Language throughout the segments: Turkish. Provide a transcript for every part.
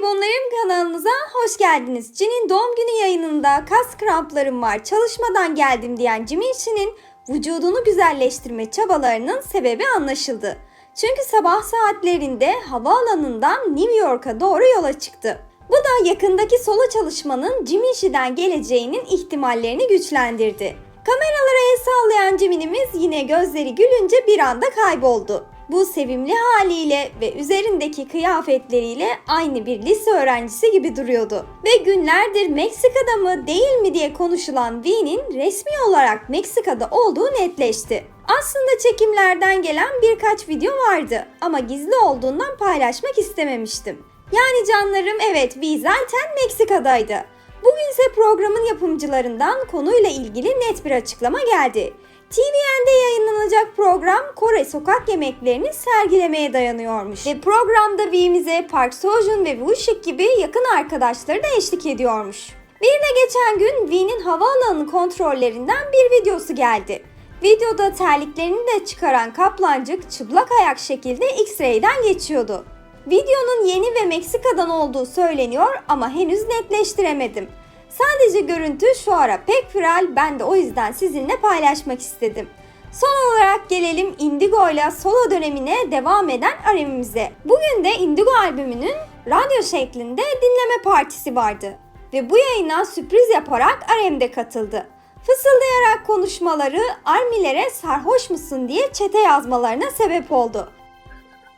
Jelibonlarım kanalınıza hoş geldiniz. Cin'in doğum günü yayınında kas kramplarım var çalışmadan geldim diyen Jimin Shin'in vücudunu güzelleştirme çabalarının sebebi anlaşıldı. Çünkü sabah saatlerinde havaalanından New York'a doğru yola çıktı. Bu da yakındaki solo çalışmanın Jimin Shin'den geleceğinin ihtimallerini güçlendirdi. Kameralara el sallayan Jimin'imiz yine gözleri gülünce bir anda kayboldu. Bu sevimli haliyle ve üzerindeki kıyafetleriyle aynı bir lise öğrencisi gibi duruyordu. Ve günlerdir Meksika'da mı değil mi diye konuşulan V'nin resmi olarak Meksika'da olduğu netleşti. Aslında çekimlerden gelen birkaç video vardı ama gizli olduğundan paylaşmak istememiştim. Yani canlarım evet V zaten Meksika'daydı. Bugün ise programın yapımcılarından konuyla ilgili net bir açıklama geldi. TVN'de yayınlanacak program Kore sokak yemeklerini sergilemeye dayanıyormuş. Ve programda V'mize Park Seo-joon ve Woo Shik gibi yakın arkadaşları da eşlik ediyormuş. Bir de geçen gün V'nin havaalanı kontrollerinden bir videosu geldi. Videoda terliklerini de çıkaran kaplancık çıplak ayak şekilde X-ray'den geçiyordu. Videonun yeni ve Meksika'dan olduğu söyleniyor ama henüz netleştiremedim. Sadece görüntü şu ara pek viral ben de o yüzden sizinle paylaşmak istedim. Son olarak gelelim Indigo ile solo dönemine devam eden RM'imize. Bugün de Indigo albümünün radyo şeklinde dinleme partisi vardı. Ve bu yayına sürpriz yaparak RM'de katıldı. Fısıldayarak konuşmaları armilere sarhoş musun diye çete yazmalarına sebep oldu.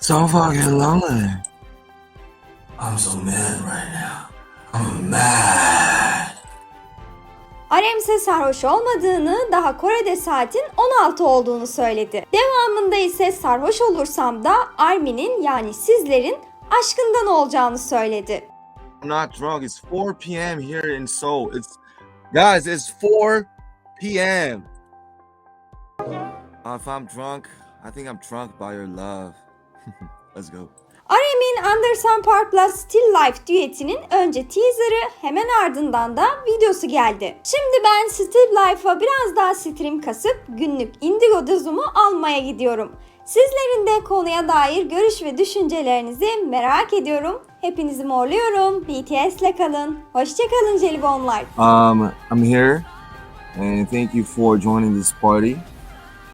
So fucking lonely. I'm so mad right now. I'm mad. Arem ise sarhoş olmadığını, daha Kore'de saatin 16 olduğunu söyledi. Devamında ise sarhoş olursam da Armin'in yani sizlerin aşkından olacağını söyledi. I'm not drunk. It's 4 p.m. here in Seoul. It's guys, it's 4 p.m. İf I'm drunk, I think I'm drunk by your love. Let's go. Arem'in Anderson Park'la Still Life düetinin önce teaserı hemen ardından da videosu geldi. Şimdi ben Still Life'a biraz daha stream kasıp günlük Indigo dozumu almaya gidiyorum. Sizlerin de konuya dair görüş ve düşüncelerinizi merak ediyorum. Hepinizi morluyorum. BTS'le kalın. Hoşçakalın jelibonlar. Um, I'm here, and thank you for joining this party.